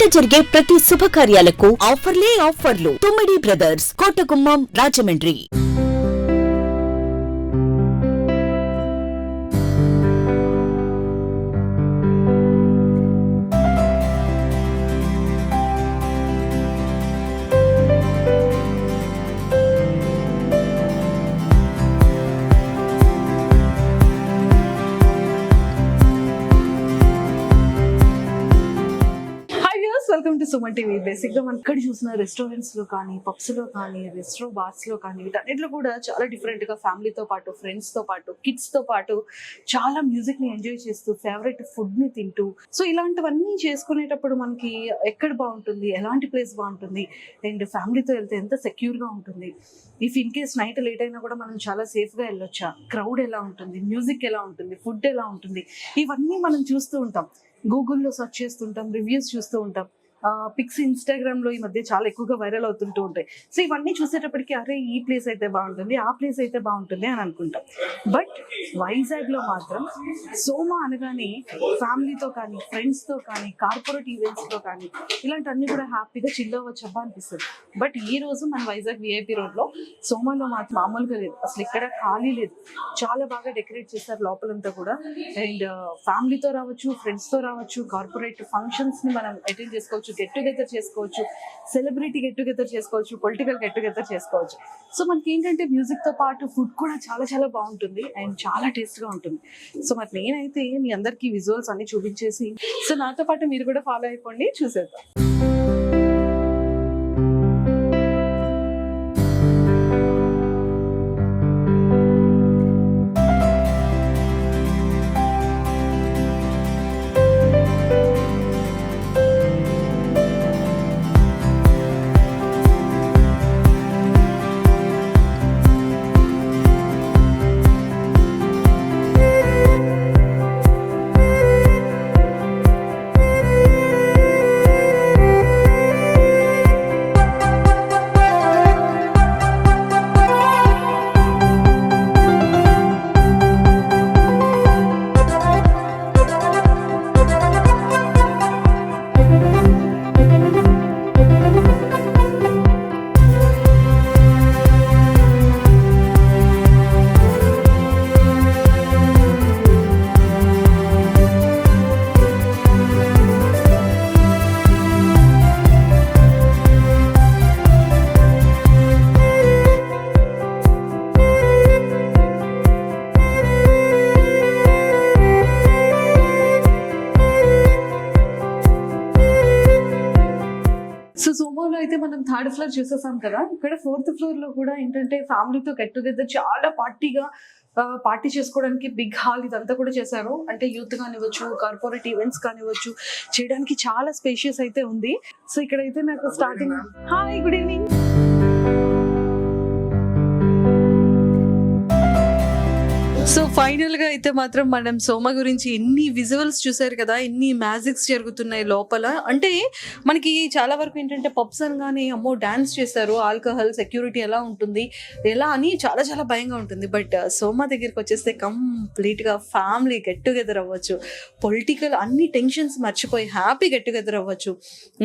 ఇంట జరిగే ప్రతి శుభకార్యాలకు ఆఫర్లే ఆఫర్లు. తుమ్మిడి బ్రదర్స్ కోటగుమ్మం రాజమండ్రి. సుమన్ టీవీ బేసిక్గా మనం ఇక్కడ చూసిన రెస్టారెంట్స్లో కానీ పబ్స్లో కానీ రెస్టో బార్స్లో కానీ వీటన్నిటిలో కూడా చాలా డిఫరెంట్గా ఫ్యామిలీతో పాటు ఫ్రెండ్స్తో పాటు కిడ్స్తో పాటు చాలా మ్యూజిక్ని ఎంజాయ్ చేస్తూ ఫేవరెట్ ఫుడ్ని తింటూ. సో ఇలాంటివన్నీ చేసుకునేటప్పుడు మనకి ఎక్కడ బాగుంటుంది ఎలాంటి ప్లేస్ బాగుంటుంది అండ్ ఫ్యామిలీతో వెళ్తే ఎంత సెక్యూర్గా ఉంటుంది. If in case night late అయినా కూడా మనం చాలా సేఫ్గా వెళ్ళొచ్చా? క్రౌడ్ ఎలా ఉంటుంది మ్యూజిక్ ఎలా ఉంటుంది ఫుడ్ ఎలా ఉంటుంది? ఇవన్నీ మనం చూస్తూ ఉంటాం. గూగుల్లో సెర్చ్ చేస్తుంటాం రివ్యూస్ చూస్తూ ఉంటాం. పిక్స్ ఇన్స్టాగ్రామ్లో ఈ మధ్య చాలా ఎక్కువగా వైరల్ అవుతుంటూ ఉంటాయి. సో ఇవన్నీ చూసేటప్పటికి అరే ఈ ప్లేస్ అయితే బాగుంటుంది ఆ ప్లేస్ అయితే బాగుంటుంది అని అనుకుంటాం. బట్ వైజాగ్లో మాత్రం సోమా అనగానే ఫ్యామిలీతో కానీ ఫ్రెండ్స్తో కానీ కార్పొరేట్ ఈవెంట్స్తో కానీ ఇలాంటివన్నీ కూడా హ్యాపీగా చిల్ అవ్వచ్చబ్బా అనిపిస్తుంది. బట్ ఈ రోజు మన వైజాగ్ విఐపి రోడ్లో సోమాలో మాత్రం మామూలుగా లేదు. అసలు ఇక్కడ ఖాళీ లేదు. చాలా బాగా డెకరేట్ చేశారు లోపలంతా కూడా. అండ్ ఫ్యామిలీతో రావచ్చు ఫ్రెండ్స్తో రావచ్చు కార్పొరేట్ ఫంక్షన్స్ని మనం అటెండ్ చేసుకోవచ్చు. గెట్ టుగెదర్ చేసుకోవచ్చు సెలబ్రిటీ గెట్ టుగెదర్ చేసుకోవచ్చు పొలిటికల్ గెట్ టుగెదర్ చేసుకోవచ్చు. సో మనకి ఏంటంటే మ్యూజిక్తో పాటు ఫుడ్ కూడా చాలా చాలా బాగుంటుంది అండ్ చాలా టేస్ట్గా ఉంటుంది. సో మరి నేనైతే మీ అందరికి విజువల్స్ అన్ని చూపించేసి సో నాతో పాటు మీరు కూడా ఫాలో అయిపోండి చూసేద్దాం. థర్డ్ ఫ్లోర్ చూసేసాం కదా ఇక్కడ ఫోర్త్ ఫ్లోర్లో కూడా ఏంటంటే ఫ్యామిలీతో గెట్ టుగెదర్ చాలా పార్టీగా పార్టీ చేసుకోవడానికి బిగ్ హాల్ ఇదంతా కూడా చేశారు. అంటే యూత్ కానివ్వచ్చు కార్పొరేట్ ఈవెంట్స్ కానివ్వచ్చు చేయడానికి చాలా స్పేషియస్ అయితే ఉంది. సో ఇక్కడైతే నాకు starting hi good evening so ఫైనల్గా అయితే మాత్రం మనం సోమ గురించి ఎన్ని విజువల్స్ చూసారు కదా ఎన్ని మ్యాజిక్స్ జరుగుతున్నాయి లోపల. అంటే మనకి చాలా వరకు ఏంటంటే పబ్స్ అనగానే అమ్మో డాన్స్ చేస్తారు ఆల్కహాల్ సెక్యూరిటీ ఎలా ఉంటుంది ఎలా అని చాలా చాలా భయంగా ఉంటుంది. బట్ సోమ దగ్గరికి వచ్చేస్తే కంప్లీట్గా ఫ్యామిలీ గెట్ టుగెదర్ అవ్వచ్చు. పొలిటికల్ అన్ని టెన్షన్స్ మర్చిపోయి హ్యాపీ గెట్ టుగెదర్ అవ్వచ్చు.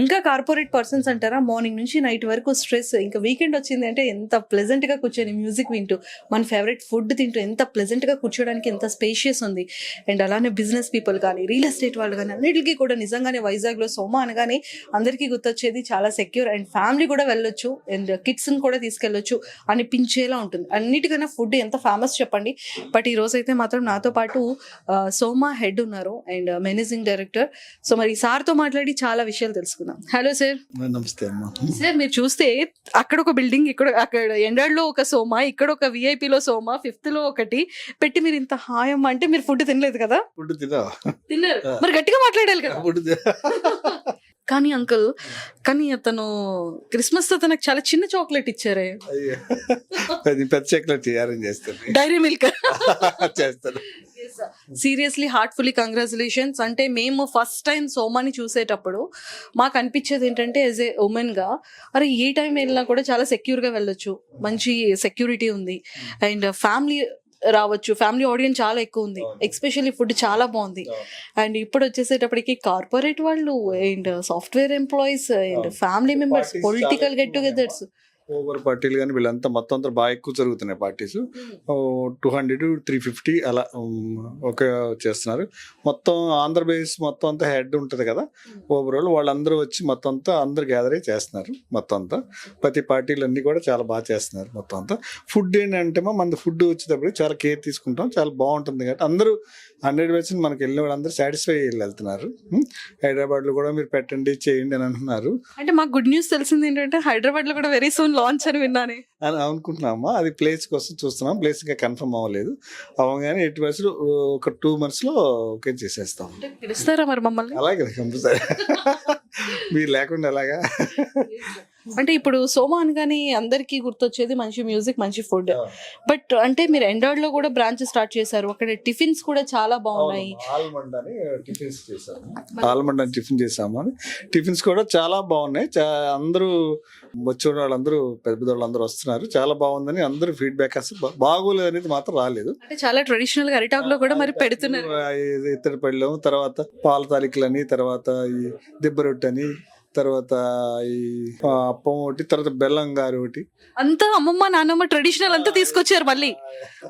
ఇంకా కార్పొరేట్ పర్సన్స్ అంటారా మార్నింగ్ నుంచి నైట్ వరకు స్ట్రెస్. ఇంకా వీకెండ్ వచ్చింది అంటే ఎంత ప్లెజెంట్గా కూర్చొని మ్యూజిక్ వింటూ మన ఫేవరెట్ ఫుడ్ తింటూ ఎంత ప్లెజెంట్గా కూర్చోడానికి ఎంత స్పేషియస్ ఉంది. అండ్ అలానే బిజినెస్ పీపుల్ కానీ రియల్ ఎస్టేట్ వాళ్ళు కానీ అన్నిటికీ కూడా నిజంగానే వైజాగ్లో సోమ అనగానే అందరికీ గుర్తొచ్చేది చాలా సెక్యూర్ అండ్ ఫ్యామిలీ కూడా వెళ్ళొచ్చు. అండ్ కిడ్స్ని కూడా తీసుకెళ్ళొచ్చు అనిపించేలా ఉంటుంది. అన్నిటికన్నా ఫుడ్ ఎంత ఫేమస్ చెప్పండి. బట్ ఈ రోజు అయితే మాత్రం నాతో పాటు సోమా హెడ్ ఉన్నారు. అండ్ మేనేజింగ్ డైరెక్టర్ సో మరి సార్తో మాట్లాడి చాలా విషయాలు తెలుసుకుందాం. హలో సార్ నమస్తే అమ్మా. సార్ మీరు చూస్తే అక్కడ ఒక బిల్డింగ్ ఇక్కడ అక్కడ ఎండాడ్లో ఒక సోమా ఇక్కడ ఒక VIP లో సోమా ఫిఫ్త్లో ఒకటి పెట్టి మీరు ఇంత హాయమ్మ అంటే మీరు ఫుడ్ తినలేదు కదా? ఫుడ్ తినా? తిన్నారు. మరి గట్టిగా మాట్లాడాలి కదా. ఫుడ్ కానీ అంకుల్ కానీ అతను క్రిస్మస్తో నాకు చాలా చిన్న చాక్లెట్ ఇచ్చారే. అది పెద్ద చాక్లెట్ అరేంజ్ చేస్తాను డైరీ మిల్క్. చేస్తాను. Seriously heartfully congratulations. అంటే మేము ఫస్ట్ టైం సోమాని చూసేటప్పుడు మాకు అనిపించేది ఏంటంటే యాజ్ ఏ ఉమెన్గా అరే ఏ టైం వెళ్ళినా కూడా చాలా సెక్యూర్గా వెళ్ళొచ్చు. మంచి సెక్యూరిటీ ఉంది. అండ్ ఫ్యామిలీ రావచ్చు. ఫ్యామిలీ ఆడియన్స్ చాలా ఎక్కువ ఉంది. ఎక్స్పెషల్లీ ఫుడ్ చాలా బాగుంది. అండ్ ఇప్పుడు వచ్చేసేటప్పటికి కార్పొరేట్ వాళ్ళు and software employees and family members political get togethers over పార్టీలు కానీ వీళ్ళంతా మొత్తం అంతా బాగా ఎక్కువ జరుగుతున్నాయి parties. Two hundred three fifty అలా ఓకే ఒక చేస్తున్నారు. మొత్తం ఆంధ్రప్రదేశ్ మొత్తం అంతా హెడ్ ఉంటుంది కదా. ఓవరాల్ వాళ్ళందరూ వచ్చి మొత్తం అంతా అందరు గ్యాదర్ చేస్తున్నారు మొత్తం అంతా. ప్రతి పార్టీలు అన్నీ కూడా చాలా బాగా చేస్తున్నారు మొత్తం అంతా. ఫుడ్ ఏంటంటే మన ఫుడ్ వచ్చేటప్పుడు చాలా కేర్ తీసుకుంటాం. చాలా బాగుంటుంది కాబట్టి అందరూ హండ్రెడ్ పర్సెంట్ మనకి వెళ్ళిన వాళ్ళందరూ సాటిస్ఫై వెళ్తున్నారు. హైదరాబాద్లో కూడా మీరు పెట్టండి చేయండి అని అంటున్నారు. అంటే మాకు గుడ్ న్యూస్ తెలిసింది ఏంటంటే హైదరాబాద్లో కూడా వెరీ సూన్ లాంచ్ అని విన్నానే. అని అనుకుంటున్నామా? అది ప్లేస్ కోసం చూస్తున్నాం. ప్లేస్ ఇంకా కన్ఫర్మ్ అవ్వలేదు. అవ్వగానే ఎయిట్ మంత్స్ ఒక టూ మంత్స్లో ఓకే చేసేస్తాం. పిలుస్తారా మరి మమ్మల్ని? అలాగే కంపల్సరీ. మీరు లేకుండా ఎలాగా? అంటే ఇప్పుడు సోమా అనగానే అందరికీ గుర్తొచ్చేది మంచి మ్యూజిక్ మంచి ఫుడ్. బట్ అంటే మీరు ఎండాడ్లో కూడా బ్రాంచ్ స్టార్ట్ చేశారు. అక్కడ టిఫిన్స్ కూడా చాలా బాగున్నాయి. ఆల్మండ్ అని టిఫిన్స్ చేసాము ఆల్మండ్ అని టిఫిన్ చేసాము అని. టిఫిన్స్ కూడా చాలా బాగున్నాయి. చా- అందరూ వచ్చిన వాళ్ళందరూ పెద్ద పెద్ద వాళ్ళందరూ వస్తున్నారు. చాలా బాగుందని అందరూ ఫీడ్బ్యాక్ అసలు బాగోలేదు అనేది మాత్రం రాలేదు. అంటే చాలా ట్రెడిషనల్గా అరిటాక్లో కూడా మరి పెడుతున్నారు. ఇత్తడి పళ్ళెం తర్వాత పాల తాలికలని తర్వాత ఈ దిబ్బ రొట్టె అని తర్వాత ఈ అప్పం ఒకటి తర్వాత బెల్లం గారు ఒకటి. అంతా అమ్మమ్మ నాన్నమ్మ ట్రెడిషనల్ అంతా తీసుకొచ్చారు మళ్ళీ.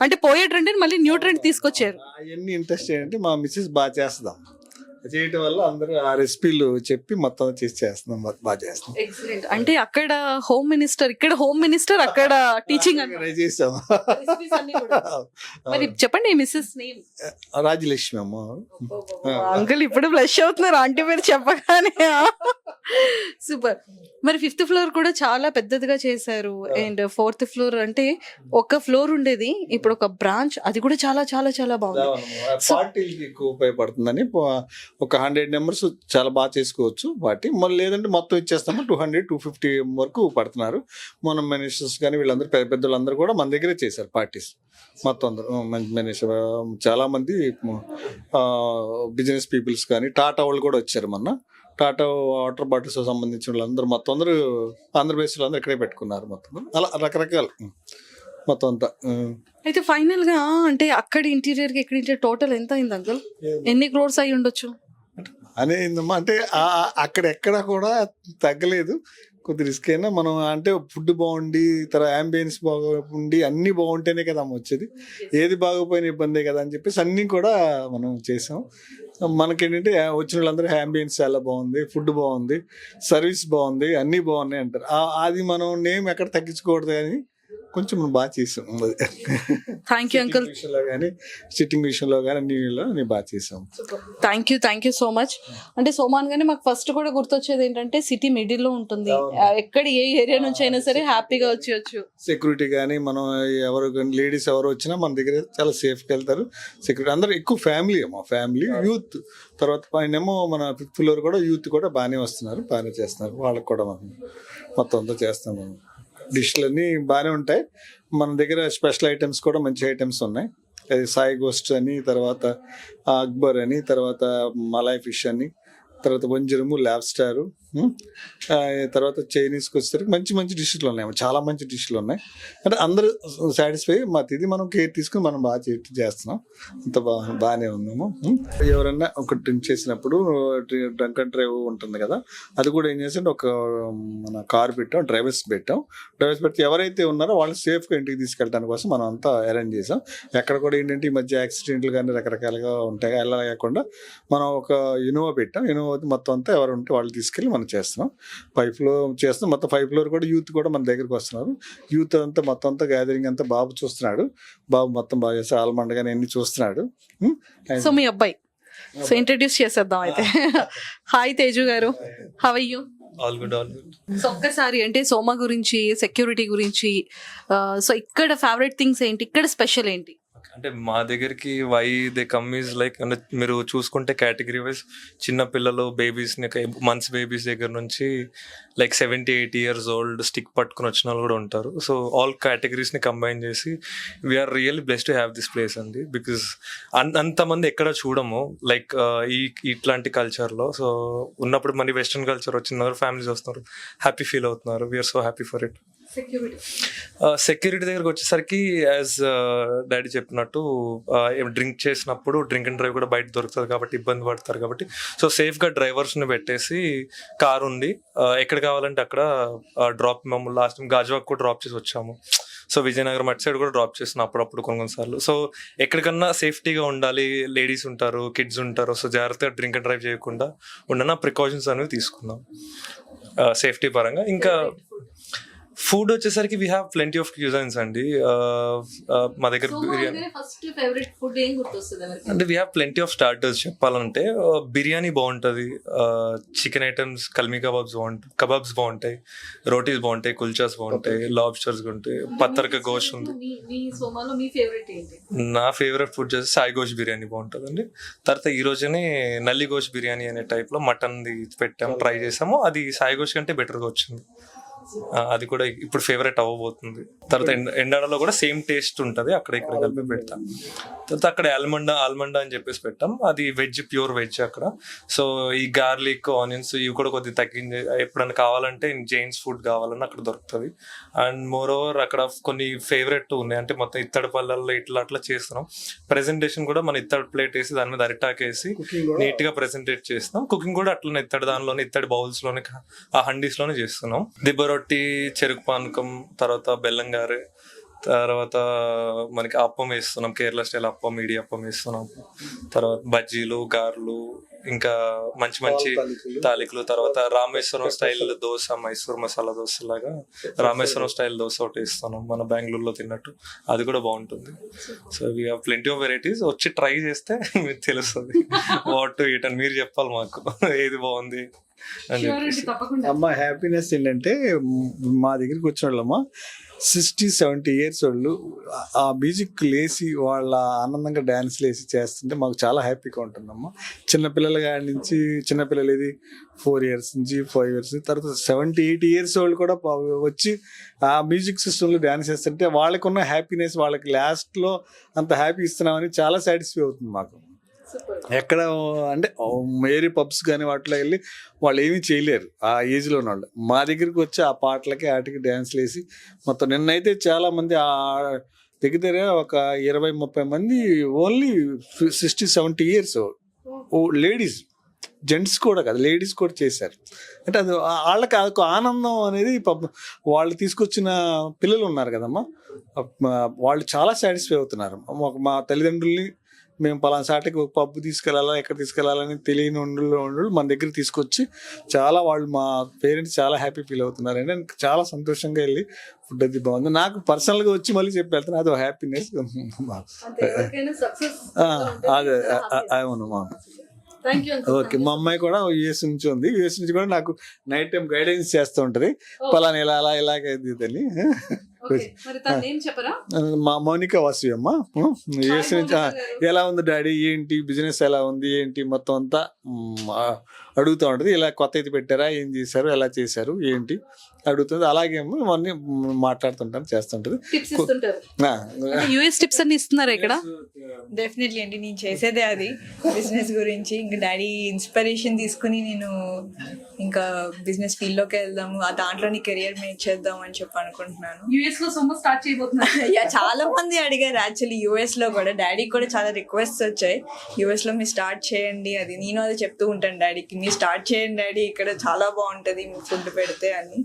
అంటే పోయే ట్రెండ్ మళ్ళీ న్యూ ట్రెండ్ తీసుకొచ్చారు. అవన్నీ ఇంట్రెస్ట్ ఏంటంటే మా మిస్సెస్ బాగా చేస్తాం చేయటం వల్ల అందరూ ఆ రెసిపీలు చెప్పి మొత్తం చేసి చేస్తున్నాం బాగా చేస్తాం ఎక్సలెంట్ అంటే అక్కడ హోమ్ మినిస్టర్ ఇక్కడ హోమ్ మినిస్టర్ అక్కడ టీచింగ్ చేసాం. మరి చెప్పండి మిస్సెస్ నేమ్ రాజలక్ష్మి అమ్మ. అంకుల్ ఇప్పుడు బ్లష్ అవుతున్నారు ఆంటీ పేరు చెప్పగానే. సూపర్ మరి ఫిఫ్త్ ఫ్లోర్ కూడా చాలా పెద్దదిగా చేశారు. అండ్ ఫోర్త్ ఫ్లోర్ అంటే ఒక ఫ్లోర్ ఉండేది. ఇప్పుడు ఒక బ్రాంచ్ అది కూడా చాలా చాలా చాలా బాగుంది. పార్టీలకి ఎక్కువ ఉపయోగపడుతుందని ఒక హండ్రెడ్ నెంబర్స్ చాలా బాగా చేసుకోవచ్చు వాటి. మళ్ళీ లేదంటే మొత్తం ఇచ్చేస్తాము. టూ హండ్రెడ్ టూ ఫిఫ్టీ వరకు పడుతున్నారు. మన మినిస్టర్స్ కానీ వీళ్ళందరూ పెద్ద పెద్దలందరూ కూడా మన దగ్గరే చేశారు పార్టీస్. మొత్తం అందరూ మంచి మినిస్టర్ చాలామంది బిజినెస్ పీపుల్స్ కానీ టాటా వాళ్ళు కూడా వచ్చారు మొన్న. టాటా వాటర్ బాటిల్స్ సంబంధించిన వాళ్ళందరూ మొత్తం అందరూ ఆంధ్రప్రదేశ్లో అందరూ ఇక్కడే పెట్టుకున్నారు మొత్తం. అలా రకరకాల. మొత్తం అంతా. అయితే ఫైనల్గా అంటే అక్కడ ఇంటీరియర్కి ఇక్కడ ఇంటీరియర్ టోటల్ ఎంత అయింది అంకుల్ ఎన్ని క్రోర్స్ అయి ఉండొచ్చు? అనే అంటే అక్కడ ఎక్కడ కూడా తగ్గలేదు. కొద్ది రిస్క్ అయినా మనం అంటే ఫుడ్ బాగుండి తర్వాత అంబియన్స్ బాగుండి అన్ని బాగుంటేనే కదా అమ్మ వచ్చేది. ఏది బాగోపోయిన ఇబ్బందే కదా అని చెప్పేసి అన్నీ కూడా మనం చేసాం. మనకేంటంటే వచ్చిన వాళ్ళందరూ అంబియన్స్ చాలా బాగుంది ఫుడ్ బాగుంది సర్వీస్ బాగుంది అన్నీ బాగున్నాయి అంటారు. అది మనం నేమ్ ఎక్కడ తగ్గించకూడదు కానీ కొంచెం మనం బాగా చేసాం. థ్యాంక్ యూ అంకుల్ విషయంలో కానీ సిట్టింగ్ విషయంలో కానీ అన్నిలో నేను బాగా చేసాం thank you thank you so much అంటే సోమాన్ గానీ మాకు ఫస్ట్ కూడా గుర్తొచ్చేది ఏంటంటే సిటీ మిడిల్లో ఉంటుంది. ఎక్కడ ఏ ఏరియా నుంచి అయినా సరే హ్యాపీగా వచ్చేయచ్చు. సెక్యూరిటీ కానీ మనం ఎవరు లేడీస్ ఎవరు వచ్చినా మన దగ్గర చాలా సేఫ్గా వెళ్తారు. సెక్యూరిటీ అందరూ ఎక్కువ ఫ్యామిలీ మా ఫ్యామిలీ యూత్ తర్వాత పైన ఏమో మన ఫిఫ్త్ ఫ్లోర్ కూడా యూత్ కూడా బాగానే వస్తున్నారు బాగానే చేస్తున్నారు. వాళ్ళకి కూడా మనం మొత్తం అంతా చేస్తాం మనం డిష్లు అన్ని బాగానే ఉంటాయి. మన దగ్గర స్పెషల్ ఐటమ్స్ కూడా మంచి ఐటమ్స్ ఉన్నాయి. అది సాయి గోస్ట్ అని తర్వాత అక్బర్ అని తర్వాత మలాయ్ ఫిష్ అని తర్వాత వంజరము ల్యాబ్ స్టారు తర్వాత చైనీస్కి వచ్చేసరికి మంచి మంచి డిషెస్లు ఉన్నాయి. చాలా మంచి డిష్లు ఉన్నాయి. అంటే అందరూ సాటిస్ఫై మా ఇది మనం కేర్ తీసుకుని మనం బాగా చేస్తున్నాం. అంత బాగా బాగానే ఉన్నాము. ఎవరన్నా ఒక డ్రింక్ చేసినప్పుడు డ్రంక్ అండ్ డ్రైవ్ ఉంటుంది కదా అది కూడా ఏం చేసంటే ఒక మన కార్ పెట్టాం డ్రైవర్స్ పెట్టాం. డ్రైవర్స్ పెడితే ఎవరైతే ఉన్నారో వాళ్ళు సేఫ్గా ఇంటికి తీసుకెళ్ళడానికి కోసం మనం అంతా అరేంజ్ చేసాం. ఎక్కడ కూడా ఏంటంటే ఈ మధ్య యాక్సిడెంట్లు కానీ రకరకాలుగా ఉంటాయి. అలా కాకుండా మనం ఒక ఇనోవా పెట్టాం. ఇనోవా మొత్తం అంతా ఎవరు ఉంటే వాళ్ళు తీసుకెళ్ళి మనం చేస్తున్నాం. ఫైవ్ ఫ్లోర్ చేస్తున్నాం. మొత్తం ఫైవ్ ఫ్లోర్ కూడా యూత్ కూడా మన దగ్గరికి వస్తున్నారు. యూత్ అంతా మొత్తం అంతా గ్యాదరింగ్ అంతా బాబు చూస్తున్నాడు. బాబు మొత్తం బాగా చేస్తే ఆల్మండ్ కానీ అన్ని చూస్తున్నాడు? సో మీ అబ్బాయి. సో ఇంట్రడ్యూస్ చేసేద్దాం అయితే. Hi Teju garu. How you all good all good so ఒక్కసారి అంటే సోమ గురించి సెక్యూరిటీ గురించి సో ఇక్కడ ఫేవరెట్ థింగ్స్ ఏంటి? ఇక్కడ స్పెషల్ ఏంటి? అంటే మా దగ్గరికి why they come is like అంటే మీరు చూసుకుంటే కేటగిరీ వైజ్ చిన్న పిల్లలు బేబీస్ మంత్స్ బేబీస్ దగ్గర నుంచి like seventy eight years old stick పట్టుకుని వచ్చిన వాళ్ళు కూడా ఉంటారు. సో ఆల్ కేటగిరీస్ని కంబైన్ చేసి we are really bless to have this place అండి. బికాస్ అంతమంది ఎక్కడ చూడము. లైక్ uh, ఈ ఇట్లాంటి కల్చర్లో సో ఉన్నప్పుడు మన వెస్ట్రన్ కల్చర్ వచ్చిన ఫ్యామిలీస్ వస్తున్నారు. హ్యాపీ ఫీల్ అవుతున్నారు. We are so happy for it security security దగ్గరకు వచ్చేసరికి యాజ్ డాడీ చెప్పినట్టు డ్రింక్ చేసినప్పుడు డ్రింక్ అండ్ డ్రైవ్ కూడా బయట దొరుకుతుంది కాబట్టి ఇబ్బంది పడతారు కాబట్టి సో సేఫ్గా డ్రైవర్స్ని పెట్టేసి కార్ ఉంది ఎక్కడ కావాలంటే అక్కడ డ్రాప్ మేము లాస్ట్ టైం గాజువాక్ కూడా డ్రాప్ చేసి వచ్చాము. సో విజయనగరం అటు సైడ్ కూడా డ్రాప్ చేస్తున్నాం అప్పుడప్పుడు కొన్ని కొన్నిసార్లు సో ఎక్కడికన్నా సేఫ్టీగా ఉండాలి లేడీస్ ఉంటారు కిడ్స్ ఉంటారు సో జాగ్రత్తగా డ్రింక్ అండ్ డ్రైవ్ చేయకుండా ఉండన ప్రికాషన్స్ అనేవి తీసుకున్నాం. సేఫ్టీ పరంగా. ఇంకా ఫుడ్ వచ్చేసరికి we have plenty of cuisines అండి. మా దగ్గర బిర్యానీ ఫస్ట్ ఫేవరెట్ ఫుడ్ ఏం గుర్తొస్తుంది ఎవరికి అంటే we have plenty of starters చెప్పాలంటే బిర్యానీ బాగుంటుంది చికెన్ ఐటమ్స్ కల్మీ కబాబ్స్ బాగుంటాయి కబాబ్స్ బాగుంటాయి రోటీస్ బాగుంటాయి కుల్చాస్ బాగుంటాయి లాబ్స్టర్స్ ఉంటాయి పత్తర్క గోష్ ఉంది. మీ మీ సోమాలో మీ ఫేవరెట్ ఏంటి? నా ఫేవరెట్ ఫుడ్ చేసి సాయి గోష్ బిర్యానీ బాగుంటుందండి. తర్వాత ఈ రోజునే నల్లి గోష్ బిర్యానీ అనే టైప్లో మటన్ది పెట్టాము ట్రై చేసాము. అది సాయి గోష్ కంటే బెటర్గా వచ్చింది. అది కూడా ఇప్పుడు ఫేవరెట్ అవ్వబోతుంది. తర్వాత ఎండ- ఎండాడలో కూడా సేమ్ టేస్ట్ ఉంటుంది. అక్కడ ఇక్కడ కలిపి పెడతాం. తర్వాత అక్కడ ఆల్మండా ఆల్మండా అని చెప్పేసి పెట్టాం. అది వెజ్ ప్యూర్ వెజ్ అక్కడ. సో ఈ గార్లిక్ ఆనియన్స్ ఇవి కూడా కొద్దిగా తగ్గించి ఎప్పుడైనా కావాలంటే జైన్స్ ఫుడ్ కావాలన్నా అక్కడ దొరుకుతుంది. అండ్ మోర్ ఓవర్ అక్కడ కొన్ని ఫేవరెట్ ఉన్నాయి. అంటే మొత్తం ఇత్తడి పళ్ళల్లో ఇట్లా అట్లా చేస్తున్నాం. ప్రెజెంటేషన్ కూడా మన ఇత్తడి ప్లేట్ వేసి దాని మీద అరిటాక్ వేసి నీట్గా ప్రెజెంటేట్ చేస్తున్నాం. కుకింగ్ కూడా అట్లనే ఇత్తడి దానిలోనే ఇత్తడి బౌల్స్లోనే ఆ హండీస్లోనే చేస్తున్నాం. దిబ్బ కాబట్టి చెరుకు పానకం తర్వాత బెల్లం గారు తర్వాత మనకి అప్పం వేస్తున్నాం కేరళ స్టైల్ అప్పం ఇడి అప్పం వేస్తున్నాం. తర్వాత బజ్జీలు గారెలు ఇంకా మంచి మంచి తాలికలు. తర్వాత రామేశ్వరం స్టైల్ దోశ మైసూర్ మసాలా దోశ లాగా రామేశ్వరం స్టైల్ దోశ ఒకటి ఇస్తున్నాం మన బెంగళూరులో తిన్నట్టు. అది కూడా బాగుంటుంది. So we have plenty of varieties వచ్చి ట్రై చేస్తే మీకు తెలుస్తుంది. వాట్ టు ఈట్ అని మీరు చెప్పాలి మాకు. ఏది బాగుంది అని చెప్పేసి. తప్పకుండా. అమ్మ హ్యాపీనెస్ ఏంటంటే మ్, దగ్గరికి వచ్చిన వాళ్ళమ్మ సిక్స్టీ సెవెంటీ ఇయర్స్ వాళ్ళు ఆ- ఆ మ్యూజిక్ లేసి వాళ్ళ ఆనందంగా డ్యాన్స్ లేసి చేస్తుంటే మాకు చాలా హ్యాపీగా ఉంటుందమ్మా. చిన్నపిల్లల కాడి నుంచి చిన్నపిల్లలు ఇది ఫోర్ ఇయర్స్ నుంచి ఫైవ్ ఇయర్స్ తర్వాత సెవెంటీ ఎయిటీ ఇయర్స్ వాళ్ళు కూడా వచ్చి ఆ మ్యూజిక్ సిస్టంలో డ్యాన్స్ చేస్తుంటే వాళ్ళకు ఉన్న హ్యాపీనెస్ వాళ్ళకి లాస్ట్లో అంత హ్యాపీ ఇస్తున్నామని చాలా సాటిస్ఫై అవుతుంది మాకు. ఎక్కడ అంటే వేరే పబ్స్ కానీ వాటిలో వెళ్ళి వాళ్ళు ఏమీ చేయలేరు. ఆ ఏజ్లో ఉన్న వాళ్ళు. మా దగ్గరికి వచ్చి ఆ పాటలకి వాటికి డ్యాన్స్లు వేసి మొత్తం నిన్నైతే చాలా మంది ఆ దగ్గర దగ్గర ఒక ఇరవై ముప్పై మంది ఓన్లీ సిక్స్టీ సెవెంటీ ఇయర్స్ ఓ లేడీస్ జెంట్స్ కూడా కాదు లేడీస్ కూడా చేశారు. అంటే అది వాళ్ళకి అదొక ఆనందం అనేది వాళ్ళు తీసుకొచ్చిన పిల్లలు ఉన్నారు కదమ్మా. వాళ్ళు చాలా సాటిస్ఫై అవుతున్నారు. మా తల్లిదండ్రుల్ని మేము పలానా సాటికి ఒక పబ్బు తీసుకెళ్ళాలా ఎక్కడ తీసుకెళ్ళాలని తెలియని ఉండు ఉండు మన దగ్గర తీసుకొచ్చి చాలా వాళ్ళు మా పేరెంట్స్ చాలా హ్యాపీ ఫీల్ అవుతున్నారు. అంటే నాకు చాలా సంతోషంగా వెళ్ళి ఫుడ్ అది బాగుంది. నాకు పర్సనల్గా వచ్చి మళ్ళీ చెప్పి వెళ్తాను అది హ్యాపీనెస్ అదే అవును మా ఓకే మా అమ్మాయి కూడా యుఎస్ నుంచి ఉంది. యుఎస్ నుంచి కూడా నాకు నైట్ టైం గైడెన్స్ చేస్తూ ఉంటది. పలానా ఇలా అలా ఇలాగే ఇది అని చెప్పరా? మా మౌనిక వాసు అమ్మ. యుఎస్ నుంచి ఆ, ఎలా ఉంది డాడీ? ఏంటి? బిజినెస్ ఎలా ఉంది? ఏంటి? మొత్తం అంతా? అడుగుతూ ఉంటది ఇలా కొత్త ఇది పెట్టారా? ఏం చేశారు? ఎలా చేశారు? ఏంటి? అడుగుతుంది. అలాగే ఇవన్నీ మ్, మాట్లాడుతుంటాను చేస్తుంటది టిప్స్ ఇస్తుంటారు. ఆ, యూఎస్ టిప్స్ అన్ని ఇస్తున్నారా ఇక్కడ? డెఫినెట్లీ అండి నేను చేసేదే అది. బిజినెస్ గురించి. ఇంకా డాడీ ఇన్స్పిరేషన్ తీసుకుని నేను ఇంకా బిజినెస్ ఫీల్డ్లోకి వెళ్దాము ఆ దాంట్లోని కెరియర్ మేక్ చేద్దాం అని చెప్పి అనుకుంటున్నాను. యుఎస్లో సొమ్ము స్టార్ట్ చేయబోతున్నారు. యా చాలా మంది అడిగారు. యాక్చువల్లీ యూఎస్లో కూడా. డాడీకి కూడా చాలా రిక్వెస్ట్ వచ్చాయి. యూఎస్లో మీరు స్టార్ట్ చేయండి అది. నేను అది చెప్తూ ఉంటాను డాడీకి. మీరు స్టార్ట్ చేయండి డాడీ ఇక్కడ చాలా బాగుంటది మీ ఫుడ్ పెడితే అని.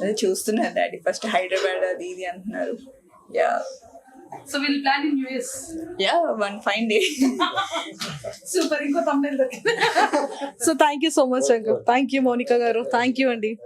అదే చూస్తున్నారు డాడీ ఫస్ట్ హైదరాబాద్ అది ఇది అంటున్నారు. Yeah so will plan in US yeah one fine day super ఇంకో తమ్ముడు so thank you so much uncle thank you Mounika garu. Thank you అండి